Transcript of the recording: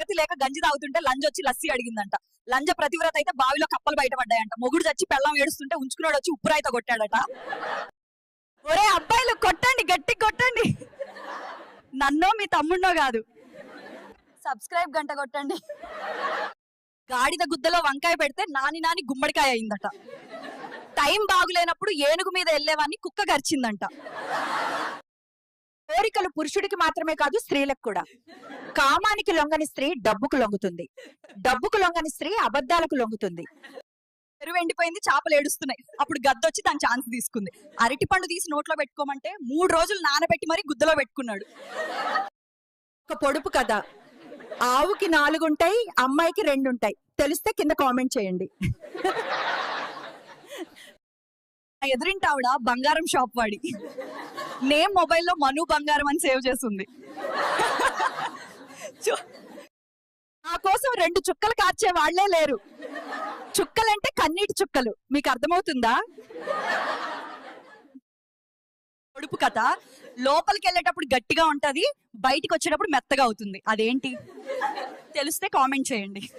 గతి లేక గంజి తాగుతుంటే లంజ వచ్చి లస్సీ అడిగిందంట. లంజ ప్రతివ్రత అయితే బావిలో కప్పలు బయటపడ్డాయంట. మొగుడు చచ్చి పెళ్ళం ఏడుస్తుంటే ఉంచుకున్నాడు వచ్చి ఉప్పురాయిత కొట్టాడట. ఒరే అబ్బాయిలు కొట్టండి గట్టి కొట్టండి. నన్నో మీ తమ్ముడినో కాదు. సబ్స్క్రైబ్ గంట కొట్టండి. గాడిద గుద్దలో వంకాయ పెడితే నాని నాని గుమ్మడికాయ అయిందట. టైం బాగులేనప్పుడు ఏనుగు మీద వెళ్ళేవాన్ని కుక్క గరిచిందంట కోరికలు పురుషుడికి మాత్రమే కాదు స్త్రీలకు కూడా. కామానికి లొంగని స్త్రీ డబ్బుకు లొంగుతుంది. డబ్బుకు లొంగని స్త్రీ అబద్ధాలకు లొంగుతుంది. పెరుగు ఎండిపోయింది చేపలు ఏడుస్తున్నాయి. అప్పుడు గద్దొచ్చి దాని ఛాన్స్ తీసుకుంది. అరటి పండు తీసి నోట్లో పెట్టుకోమంటే మూడు రోజులు నానబెట్టి మరీ గుద్దలో పెట్టుకున్నాడు. ఒక పొడుపు కథ. ఆవుకి నాలుగుంటాయి అమ్మాయికి రెండుంటాయి. తెలిస్తే కింద కామెంట్ చేయండి. ఆ బంగారం షాప్ వాడి. నేమ్ మొబైల్లో మను బంగారం అని సేవ్ చేస్తుంది. నా కోసం రెండు చుక్కలు కార్చే వాళ్ళే లేరు. చుక్కలంటే కన్నీటి చుక్కలు. మీకు అర్థమవుతుందా? పొడుపు కథ. లోపలికి వెళ్ళేటప్పుడు గట్టిగా ఉంటది బయటికి వచ్చేటప్పుడు మెత్తగా అవుతుంది. అదేంటి? తెలిస్తే కామెంట్ చేయండి.